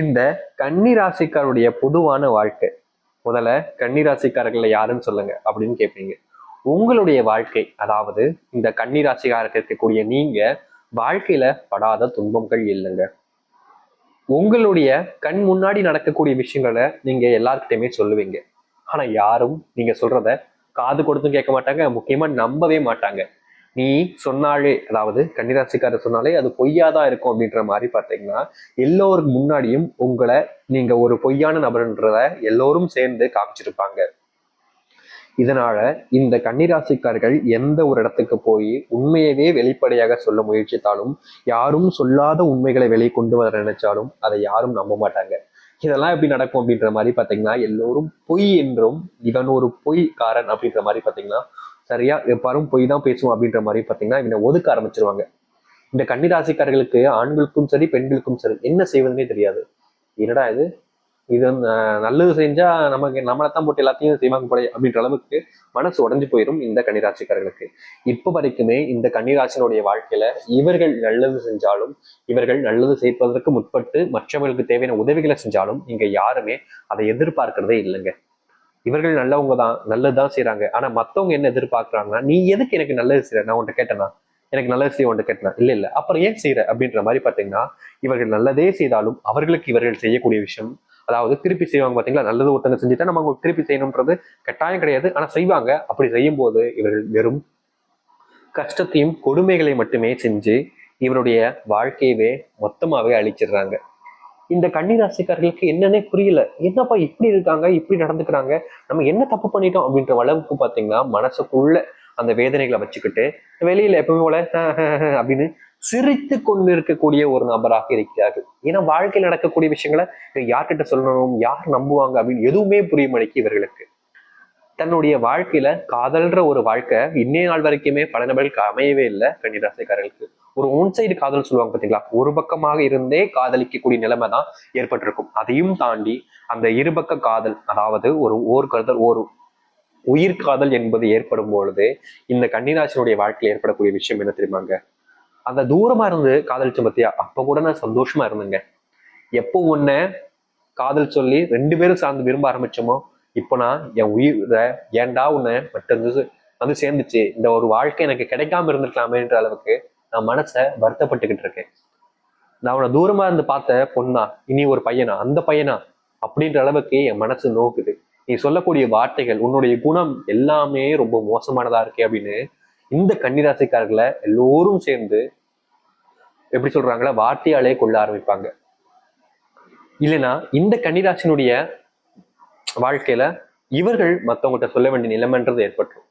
இந்த கன்னிராசிக்காருடைய பொதுவான வாழ்க்கை. முதல்ல கன்னிராசிக்காரர்கள் யாருன்னு சொல்லுங்க அப்படின்னு கேட்பீங்க உங்களுடைய வாழ்க்கை அதாவது இந்த கன்னிராசிக்காரருக்கு இருக்கக்கூடிய நீங்க வாழ்க்கையில படாத துன்பங்கள் இல்லைங்க. உங்களுடைய கண் முன்னாடி நடக்கக்கூடிய விஷயங்களை நீங்க எல்லாருக்கிட்டையுமே சொல்லுவீங்க. ஆனா யாரும் நீங்க சொல்றத காது கொடுத்தும் கேட்க மாட்டாங்க முக்கியமா நம்பவே மாட்டாங்க. நீ சொன்னாலே அதாவது கன்னிராசிக்காரர் சொன்னாலே அது பொய்யாதான் இருக்கும் அப்படின்ற மாதிரி பார்த்தீங்கன்னா எல்லோருக்கு முன்னாடியும் உங்களை நீங்க ஒரு பொய்யான நபர்ன்றத எல்லோரும் சேர்ந்து காமிச்சிருப்பாங்க. இதனால இந்த கன்னிராசிக்காரர்கள் எந்த ஒரு இடத்துக்கு போய் உண்மையவே வெளிப்படையாக சொல்ல முயற்சித்தாலும் யாரும் சொல்லாத உண்மைகளை வெளியே கொண்டு வர நினைச்சாலும் அதை யாரும் நம்ப மாட்டாங்க. இதெல்லாம் எப்படி நடக்கும் அப்படின்ற மாதிரி பாத்தீங்கன்னா எல்லோரும் பொய் என்றும் இவன் ஒரு பொய்காரன் அப்படின்ற மாதிரி பாத்தீங்கன்னா சரியா? எப்பாரும் பொய் தான் பேசுவோம் அப்படின்ற மாதிரி பார்த்தீங்கன்னா இவனை ஒதுக்க ஆரம்பிச்சிருவாங்க. இந்த கன்னிராசிக்காரர்களுக்கு ஆண்களுக்கும் சரி பெண்களுக்கும் சரி என்ன செய்வதுன்னே தெரியாது. என்னடா இது? இது நல்லது செஞ்சா நமக்கு நம்மளை தான் போட்டு எல்லாத்தையும் செய்வாங்க போல அப்படின்ற அளவுக்கு மனசு உடஞ்சு போயிடும் இந்த கன்னிராசிக்காரர்களுக்கு. இப்போ வரைக்குமே இந்த கன்னிராசினுடைய வாழ்க்கையில இவர்கள் நல்லது செஞ்சாலும் இவர்கள் நல்லது செய்வதற்கு முற்பட்டு மற்றவர்களுக்கு தேவையான உதவிகளை செஞ்சாலும் இங்க யாருமே அதை எதிர்பார்க்கிறதே இல்லைங்க. இவர்கள் நல்லவங்க தான் நல்லதுதான் செய்கிறாங்க ஆனா மத்தவங்க என்ன எதிர்பார்க்கறாங்கன்னா நீ எதுக்கு எனக்கு நல்லது செய்யற நான் உன்கிட்ட கேட்டேனா? எனக்கு நல்லது செய்ய உன்கிட்ட கேட்டனா? இல்ல இல்ல. அப்புறம் ஏன் செய்யற அப்படின்ற மாதிரி பாத்தீங்கன்னா இவர்கள் நல்லதே செய்தாலும் அவர்களுக்கு இவர்கள் செய்யக்கூடிய விஷயம் அதாவது திருப்பி செய்வாங்க பாத்தீங்களா நல்லது ஒருத்தங்க செஞ்சுட்டா நம்ம அவங்களுக்கு திருப்பி செய்யணும்ன்றது கட்டாயம் கிடையாது. ஆனா செய்வாங்க. அப்படி செய்யும் போது இவர்கள் வெறும் கஷ்டத்தையும் கொடுமைகளை மட்டுமே செஞ்சு இவருடைய வாழ்க்கையவே மொத்தமாகவே அழிச்சிடுறாங்க. இந்த கன்னிராசிக்காரர்களுக்கு என்னன்னே புரியல. என்னப்பா இப்படி இருக்காங்க இப்படி நடந்துக்கிறாங்க நம்ம என்ன தப்பு பண்ணிட்டோம் அப்படின்ற அளவுக்கு பாத்தீங்கன்னா மனசுக்குள்ள அந்த வேதனைகளை வச்சுக்கிட்டு வெளியில எப்பவுமே போல அப்படின்னு சிரித்து கொண்டு இருக்கக்கூடிய ஒரு நபராக இருக்கிறார்கள். ஏன்னா வாழ்க்கையில் நடக்கக்கூடிய விஷயங்களை யார்கிட்ட சொல்லணும் யார் நம்புவாங்க அப்படின்னு எதுவுமே புரிய மாட்டேங்குது இவர்களுக்கு. தன்னுடைய வாழ்க்கையில காதல்ன்ற ஒரு வாழ்க்கை இன்னைய நாள் வரைக்குமே பல நபர்களுக்கு அமையவே இல்லை கன்னிராசிக்காரர்களுக்கு. ஒரு ஒன் சைடு காதல் சொல்லுவாங்க பார்த்தீங்களா ஒரு பக்கமாக இருந்தே காதலிக்கக்கூடிய நிலைமை தான் ஏற்பட்டிருக்கும். அதையும் தாண்டி அந்த இருபக்க காதல் அதாவது ஒரு ஓர் காதல் ஒரு உயிர் காதல் என்பது ஏற்படும் பொழுது இந்த கன்னிராசினுடைய வாழ்க்கையில் ஏற்படக்கூடிய விஷயம் என்ன தெரியுமாங்க? அந்த தூரமா இருந்து காதலிச்ச பத்தியா? அப்ப கூட நான் சந்தோஷமா இருந்தேங்க. எப்போ ஒன்ன காதல் சொல்லி ரெண்டு பேரும் சார்ந்து விரும்ப ஆரம்பிச்சோமோ இப்போ நான் என் உயிரை ஏன்டா உன்னை மட்டும் வந்து வந்து சேர்ந்துச்சு. இந்த ஒரு வாழ்க்கை எனக்கு கிடைக்காம இருந்திருக்கலாமேன்ற அளவுக்கு நான் மனசை வருத்தப்பட்டுக்கிட்டு இருக்கேன். நான் அவனை தூரமா இருந்து பார்த்த பொண்ணா இனி ஒரு பையனா அந்த பையனா? அப்படின்ற அளவுக்கு என் மனசு நோக்குது. நீ சொல்லக்கூடிய வார்த்தைகள் உன்னுடைய குணம் எல்லாமே ரொம்ப மோசமானதா இருக்கே அப்படின்னு இந்த கன்னிராசிக்காரர்களை எல்லோரும் சேர்ந்து எப்படி சொல்றாங்களா வார்த்தையாலே கொள்ள ஆரம்பிப்பாங்க. இல்லைன்னா இந்த கன்னிராசினுடைய வாழ்க்கையில இவர்கள் மத்தவங்ககிட்ட சொல்ல வேண்டிய நிலைமைன்றது ஏற்பட்டுரும்.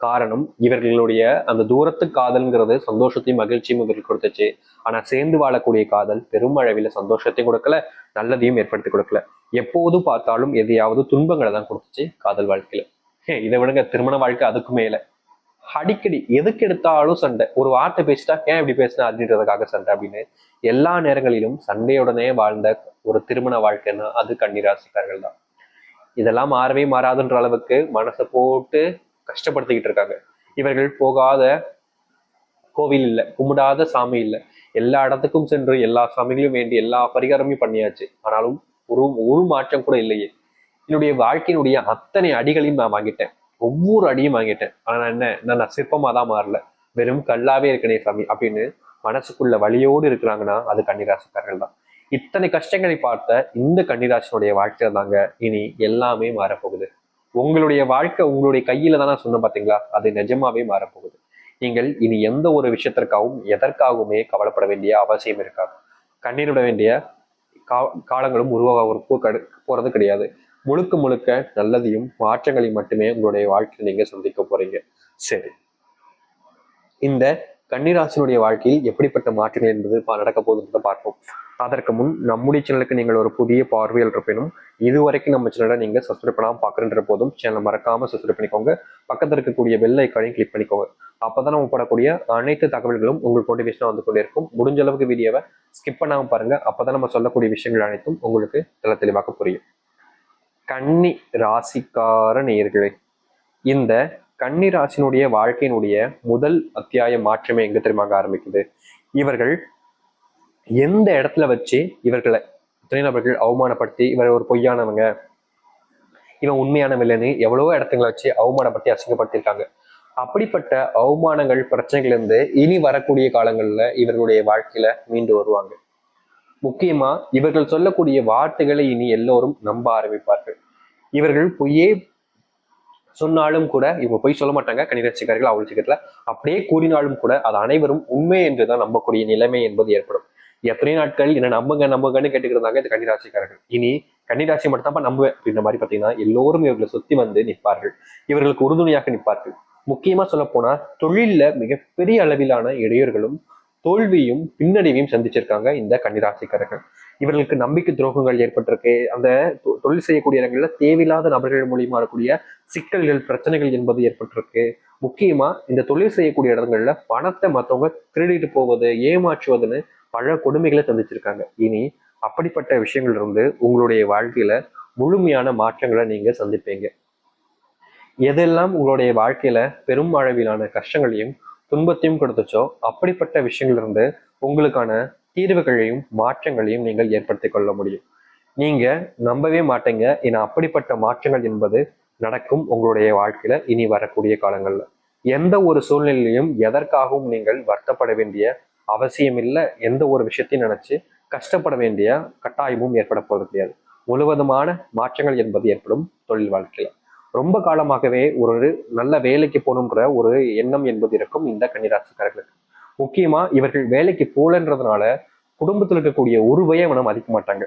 காரணம் இவர்களுடைய அந்த தூரத்து காதல்ங்கிறது சந்தோஷத்தையும் மகிழ்ச்சியும் இவர்கள் கொடுத்துச்சு. ஆனா சேர்ந்து வாழக்கூடிய காதல் பெரும் அளவில் சந்தோஷத்தையும் கொடுக்கல நல்லதையும் ஏற்படுத்தி கொடுக்கல. எப்போது பார்த்தாலும் எதையாவது துன்பங்களை தான் கொடுத்துச்சு காதல் வாழ்க்கையில. இதை விடுங்க திருமண வாழ்க்கை அதுக்கு மேல. அடிக்கடி எதுக்கு எடுத்தாலும் சண்டை. ஒரு வார்த்தை பேசிட்டா ஏன் இப்படி பேசினா அப்படின்றதுக்காக சண்டை அப்படின்னு. எல்லா நேரங்களிலும் சண்டையுடனே வாழ்ந்த ஒரு திருமண வாழ்க்கைன்னா அது கன்னிராசிக்காரர்கள் தான். இதெல்லாம் மாறவே மாறாதுன்ற அளவுக்கு மனசை போட்டு கஷ்டப்படுத்திக்கிட்டு இருக்காங்க. இவர்கள் போகாத கோவில் இல்லை கும்பிடாத சாமி இல்லை. எல்லா இடத்துக்கும் சென்று எல்லா சாமிகளையும் வேண்டி எல்லா பரிகாரமும் பண்ணியாச்சு. ஆனாலும் ஒரு ஒரு மாற்றம் கூட இல்லையே. என்னுடைய வாழ்க்கையினுடைய அத்தனை அடிகளையும் நான் வாங்கிட்டேன். ஒவ்வொரு அடியும் வாங்கிட்டேன். ஆனா என்ன நான் நான் சிற்பமா தான் மாறல. வெறும் கல்லாவே இருக்கனே சாமி அப்படின்னு மனசுக்குள்ள வழியோடு இருக்கிறாங்கன்னா அது கன்னிராசிக்காரர்கள் தான். இத்தனை கஷ்டங்களை பார்த்த இந்த கன்னிராசினுடைய வாழ்க்கையில தாங்க இனி எல்லாமே மாறப்போகுது. உங்களுடைய வாழ்க்கை உங்களுடைய கையில தானே சொன்ன பாத்தீங்களா? அது நிஜமாவே மாறப்போகுது. நீங்கள் இனி எந்த ஒரு விஷயத்திற்காகவும் எதற்காகவுமே கவலைப்பட வேண்டிய அவசியம் இருக்காது. கண்ணீரிட வேண்டிய கா காலங்களும் உருவாக போறது கிடையாது. முழுக்க முழுக்க நல்லதையும் மாற்றங்களையும் மட்டுமே உங்களுடைய வாழ்க்கையில் நீங்க சந்திக்க போறீங்க. சரி. இந்த கன்னிராசினுடைய வாழ்க்கையில் எப்படிப்பட்ட மாற்றங்கள் என்பது பா- நடக்க போகுதுன்றதை பார்ப்போம். அதற்கு முன் நம்முடைய சேனலுக்கு நீங்கள் ஒரு புதிய பார்வையில் இருப்பினும் இதுவரைக்கும் நம்ம சேனலை நீங்கள் சப்ஸ்கிரைப் பண்ணாமல் பார்க்குறன்ற போதும் சேனலை மறக்காமல் சப்ஸ்கிரைப் பண்ணிக்கோங்க. பக்கத்தில் இருக்கக்கூடிய பெல் ஐக்கானையும் கிளிக் பண்ணிக்கோங்க. அப்பதான் நம்ம போடக்கூடிய அனைத்து தகவல்களும் உங்களுக்கு நோட்டிஃபிகேஷனாக வந்து கொண்டே இருக்கும். முடிஞ்ச அளவுக்கு வீடியோவை ஸ்கிப் பண்ணாமல் பாருங்கள் அப்போ தான் நம்ம சொல்லக்கூடிய விஷயங்கள் அனைத்தும் உங்களுக்கு தெல தெளிவாக புரியும். கன்னி ராசிக்கார நேயர்களே இந்த கன்னிராசினுடைய வாழ்க்கையினுடைய முதல் அத்தியாய மாற்றமே எங்க தெரியுமாங்க ஆரம்பிக்குது? இவர்கள் எந்த இடத்துல வச்சு இவர்களை துணை நபர்கள் அவமானப்படுத்தி இவர் ஒரு பொய்யானவங்க இவன் உண்மையான வில்லனு எவ்வளவோ இடத்துங்களை வச்சு அவமானப்படுத்தி அசிங்கப்படுத்தியிருக்காங்க. அப்படிப்பட்ட அவமானங்கள் பிரச்சனைகள் இருந்து இனி வரக்கூடிய காலங்கள்ல இவர்களுடைய வாழ்க்கையில மீண்டு வருவாங்க. முக்கியமா இவர்கள் சொல்லக்கூடிய வார்த்தைகளை இனி எல்லோரும் நம்ப ஆரம்பிப்பார்கள். இவர்கள் பொய்யே சொன்னாலும் கூட இவங்க பொய் சொல்ல மாட்டாங்க. கணிதச்சிக்காரர்கள் அவ்வளவு சீக்கிரத்துல அப்படியே கூறினாலும் கூட அது அனைவரும் உண்மை என்றுதான் நம்பக்கூடிய நிலைமை என்பது ஏற்படும். எத்தனை நாட்கள் என்ன நம்புங்க நம்புங்கன்னு கேட்டுக்கிட்டு இருந்தாங்க இந்த கன்னிராசிக்காரர்கள். இனி கன்னிராசி மட்டும் தான் நம்புவேன். அப்படின்ற மாதிரி பாத்தீங்கன்னா எல்லோரும் இவர்களை சுத்தி வந்து நிற்பார்கள். இவர்களுக்கு உறுதுணையாக நிற்பார்கள். முக்கியமா சொல்ல போனா தொழில்ல மிகப்பெரிய அளவிலான இடையூறுகளும் தோல்வியும் பின்னடைவையும் சந்திச்சிருக்காங்க இந்த கன்னிராசிக்காரர்கள். இவர்களுக்கு நம்பிக்கை துரோகங்கள் ஏற்பட்டிருக்கு. அந்த தொ- தொழில் செய்யக்கூடிய இடங்கள்ல தேவையில்லாத நபர்கள் மூலியமா இருக்கக்கூடிய சிக்கல்கள் பிரச்சனைகள் என்பது ஏற்பட்டிருக்கு. முக்கியமா இந்த தொழில் செய்யக்கூடிய இடங்கள்ல பணத்தை மத்தவங்க திருடிட்டு போவது ஏமாற்றுவதுன்னு பல கொடுமைகளை சந்திச்சிருக்காங்க. இனி அப்படிப்பட்ட விஷயங்கள் இருந்து உங்களுடைய வாழ்க்கையில முழுமையான மாற்றங்களை நீங்க சந்திப்பீங்க. எதெல்லாம் உங்களுடைய வாழ்க்கையில பெரும் அளவிலான கஷ்டங்களையும் துன்பத்தையும் கொடுத்துச்சோ? அப்படிப்பட்ட விஷயங்கள்ல இருந்து உங்களுக்கான தீர்வுகளையும் மாற்றங்களையும் நீங்கள் ஏற்படுத்திக் கொள்ள முடியும். நீங்க நம்பவே மாட்டீங்க. ஏன்னா அப்படிப்பட்ட மாற்றங்கள் என்பது நடக்கும் உங்களுடைய வாழ்க்கையில இனி வரக்கூடிய காலங்கள்ல. எந்த ஒரு சூழ்நிலையிலும் எதற்காகவும் நீங்கள் வருத்தப்பட வேண்டிய அவசியம் இல்லை எந்த ஒரு விஷயத்தையும் நினைச்சு கஷ்டப்பட வேண்டிய கட்டாயமும் ஏற்பட போகிறது கிடையாது. முழுவதுமான மாற்றங்கள் என்பது ஏற்படும் தொழில் வாழ்க்கையில். ரொம்ப காலமாகவே ஒரு நல்ல வேலைக்கு போகணுன்ற ஒரு எண்ணம் என்பது இருக்கும் இந்த கன்னிராசிக்காரர்களுக்கு. முக்கியமா இவர்கள் வேலைக்கு போகலன்றதுனால குடும்பத்தில் இருக்கக்கூடிய உருவையை அவனை மதிக்க மாட்டாங்க.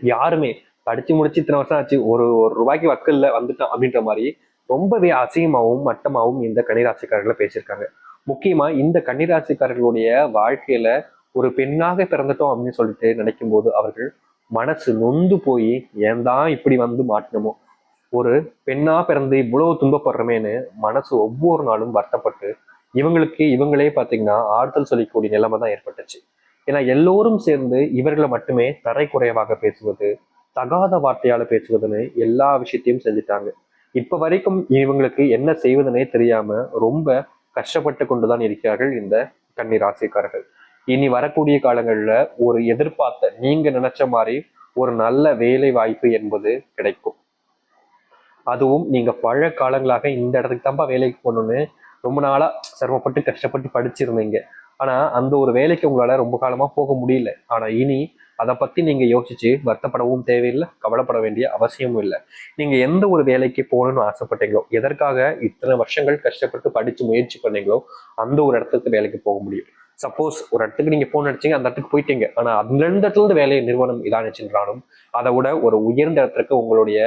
யாருமே படிச்சு முடிச்சு இத்தனை வருஷம் ஆச்சு ஒரு ஒரு ரூபாய்க்கு வக்கல்ல வந்துட்டான் அப்படின்ற மாதிரி ரொம்பவே அசிங்கமாகவும் மட்டமாகவும் இந்த கன்னிராசிக்காரர்களை பேசியிருக்காங்க. முக்கியமா இந்த கன்னிராசிக்காரர்களுடைய வாழ்க்கையில ஒரு பெண்ணாக பிறந்துட்டோம் அப்படின்னு சொல்லிட்டு நினைக்கும் போது அவர்கள் மனசு நொந்து போய் ஏன் தான் இப்படி வந்து மாட்டினமோ ஒரு பெண்ணா பிறந்து இவ்வளவு துன்பப்படுறமேன்னு மனசு ஒவ்வொரு நாளும் வருத்தப்பட்டு இவங்களுக்கு இவங்களே பார்த்தீங்கன்னா ஆறுதல் சொல்லிக்கூடிய நிலைமை தான் ஏற்பட்டுச்சு. ஏன்னா எல்லோரும் சேர்ந்து இவர்களை மட்டுமே தரைக்குறைவாக பேசுவது தகாத வார்த்தையால பேசுவதுன்னு எல்லா விஷயத்தையும் செஞ்சுட்டாங்க. இப்ப வரைக்கும் இவங்களுக்கு என்ன செய்வதுனே தெரியாம ரொம்ப கஷ்டப்பட்டு கொண்டுதான் இருக்கிறார்கள் இந்த கன்னி ராசிக்காரர்கள். இனி வரக்கூடிய காலங்களில் ஒரு எதிர்பார்த்த நீங்க நினைச்ச மாதிரி ஒரு நல்ல வேலை வாய்ப்பு என்பது கிடைக்கும். அதுவும் நீங்க பழ காலங்களாக இந்த இடத்துக்கு தான்ப்பா வேலைக்கு போகணும்னு ரொம்ப நாளா சிரமப்பட்டு கஷ்டப்பட்டு படிச்சிருந்தீங்க. ஆனா அந்த ஒரு வேலைக்கு உங்களால ரொம்ப காலமா போக முடியல. ஆனா இனி அதை பத்தி நீங்க யோசிச்சு வருத்தப்படவும் தேவையில்லை கவலைப்பட வேண்டிய அவசியமும் இல்லை. நீங்க எந்த ஒரு வேலைக்கு போகணும்னு ஆசைப்பட்டீங்களோ எதற்காக இத்தனை வருஷங்கள் கஷ்டப்பட்டு படிச்சு முயற்சி பண்ணீங்களோ அந்த ஒரு இடத்துக்கு வேலைக்கு போக முடியும். சப்போஸ் ஒரு இடத்துக்கு நீங்க போன நினைச்சீங்க அந்த இடத்துக்கு போயிட்டீங்க. ஆனா அந்த இடத்துல இருந்து வேலை நிறுவனம் இதானுச்சுன்றாலும் அதை விட ஒரு உயர்ந்த இடத்துக்கு உங்களுடைய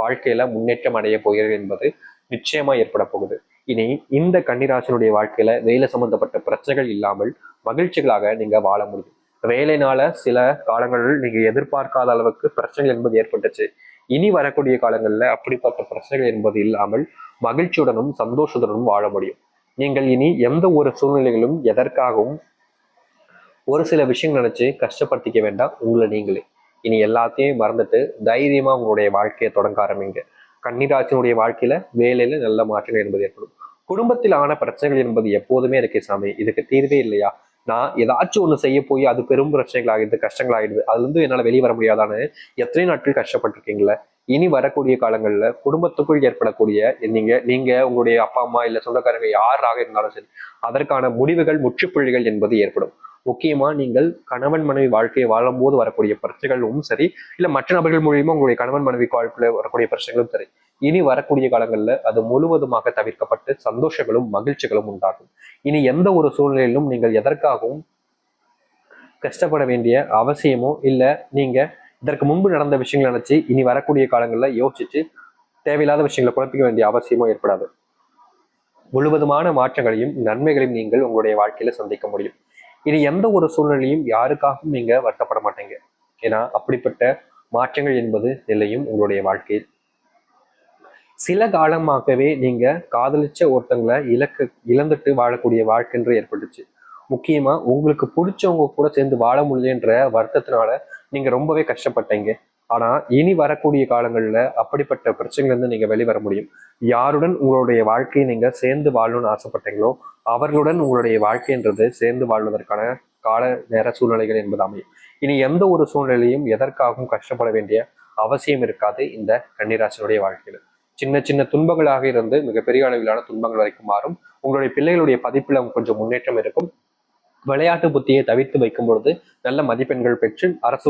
வாழ்க்கையில முன்னேற்றம் அடைய போகிறது என்பது நிச்சயமா ஏற்பட போகுது. இனி இந்த கன்னிராசனுடைய வாழ்க்கையில வேலை சம்பந்தப்பட்ட பிரச்சனைகள் இல்லாமல் மகிழ்ச்சிகளாக நீங்க வாழ முடியும். வேலைனால சில காலங்களில் நீங்க எதிர்பார்க்காத அளவுக்கு பிரச்சனைகள் என்பது ஏற்பட்டுச்சு. இனி வரக்கூடிய காலங்கள்ல அப்படிப்பட்ட பிரச்சனைகள் என்பது இல்லாமல் மகிழ்ச்சியுடனும் சந்தோஷத்துடனும் வாழ முடியும். நீங்கள் இனி எந்த ஒரு சூழ்நிலைகளும் எதற்காகவும் ஒரு சில விஷயங்கள் நினைச்சு கஷ்டப்படுத்திக்க வேண்டாம். உங்களை நீங்களே. இனி எல்லாத்தையும் மறந்துட்டு தைரியமா உங்களுடைய வாழ்க்கையை தொடங்க ஆரம்பிங்க. கன்னிராசினுடைய வாழ்க்கையில வேலையில நல்ல மாற்றங்கள் என்பது ஏற்படும். குடும்பத்தில் ஆன பிரச்சனைகள் என்பது எப்போதுமே இருக்கு சாமி. இதுக்கு தீர்வே இல்லையா? நான் ஏதாச்சும் ஒண்ணு செய்ய போய் அது பெரும் பிரச்சனைகள் ஆகிடுது கஷ்டங்கள் ஆகிடுது. அதுல இருந்து என்னால வெளியே வர முடியாதான்னு எத்தனை நாட்கள் கஷ்டப்பட்டிருக்கீங்களே. இனி வரக்கூடிய காலங்களில் குடும்பத்துக்குள் ஏற்படக்கூடிய நீங்க நீங்க உங்களுடைய அப்பா அம்மா இல்ல சொந்தக்காரங்க யாராக இருந்தாலும் சரி அதற்கான முடிவுகள் முற்றுப்புள்ளிகள் என்பது ஏற்படும். முக்கியமா நீங்கள் கணவன் மனைவி வாழ்க்கையை வாழும்போது வரக்கூடிய பிரச்சனைகளும் சரி இல்லை மற்ற நபர்கள் மூலியமா உங்களுடைய கணவன் மனைவி வாழ்க்கையில் வரக்கூடிய பிரச்சனைகளும் சரி இனி வரக்கூடிய காலங்களில் அது முழுவதுமாக தவிர்க்கப்பட்டு சந்தோஷங்களும் மகிழ்ச்சிகளும் உண்டாகும். இனி எந்த ஒரு சூழ்நிலையிலும் நீங்கள் எதற்காகவும் கஷ்டப்பட வேண்டிய அவசியமோ இல்லை நீங்க இதற்கு முன்பு நடந்த விஷயங்களை நினச்சி இனி வரக்கூடிய காலங்களில் யோசிச்சு தேவையில்லாத விஷயங்களை குழப்பிக்க வேண்டிய அவசியமோ ஏற்படாது. முழுவதுமான மாற்றங்களையும் நன்மைகளையும் நீங்கள் உங்களுடைய வாழ்க்கையில சந்திக்க முடியும். இனி எந்த ஒரு சூழ்நிலையும் யாருக்காகவும் நீங்க வருத்தப்பட மாட்டீங்க. ஏன்னா அப்படிப்பட்ட மாற்றங்கள் என்பது நிலையும் உங்களுடைய வாழ்க்கையில். சில காலமாகவே நீங்க காதலிச்ச ஒருத்தங்களை இழக்க இழந்துட்டு வாழக்கூடிய வாழ்க்கைன்று ஏற்பட்டுச்சு. முக்கியமா உங்களுக்கு பிடிச்சவங்க கூட சேர்ந்து வாழ முடியலன்ற வருத்தத்தினால நீங்க ரொம்பவே கஷ்டப்பட்டீங்க. ஆனால் இனி வரக்கூடிய காலங்களில் அப்படிப்பட்ட பிரச்சனைகள்லேருந்து நீங்கள் வெளிவர முடியும். யாருடன் உங்களுடைய வாழ்க்கையை நீங்கள் சேர்ந்து வாழணும்னு ஆசைப்பட்டீங்களோ அவர்களுடன் உங்களுடைய வாழ்க்கைன்றது சேர்ந்து வாழ்வதற்கான கால நேர சூழ்நிலைகள் என்பது அமையும். இனி எந்த ஒரு சூழ்நிலையும் எதற்காகவும் கஷ்டப்பட வேண்டிய அவசியம் இருக்காது இந்த கன்னிராசினுடைய வாழ்க்கையில். சின்ன சின்ன துன்பங்களாக இருந்து மிகப்பெரிய அளவிலான துன்பங்கள் வரைக்கும் மாறும். உங்களுடைய பிள்ளைகளுடைய பதிப்பில் கொஞ்சம் முன்னேற்றம் இருக்கும். விளையாட்டு புத்தியை தவிர்த்து வைக்கும் பொழுது நல்ல மதிப்பெண்கள் பெற்று அரசு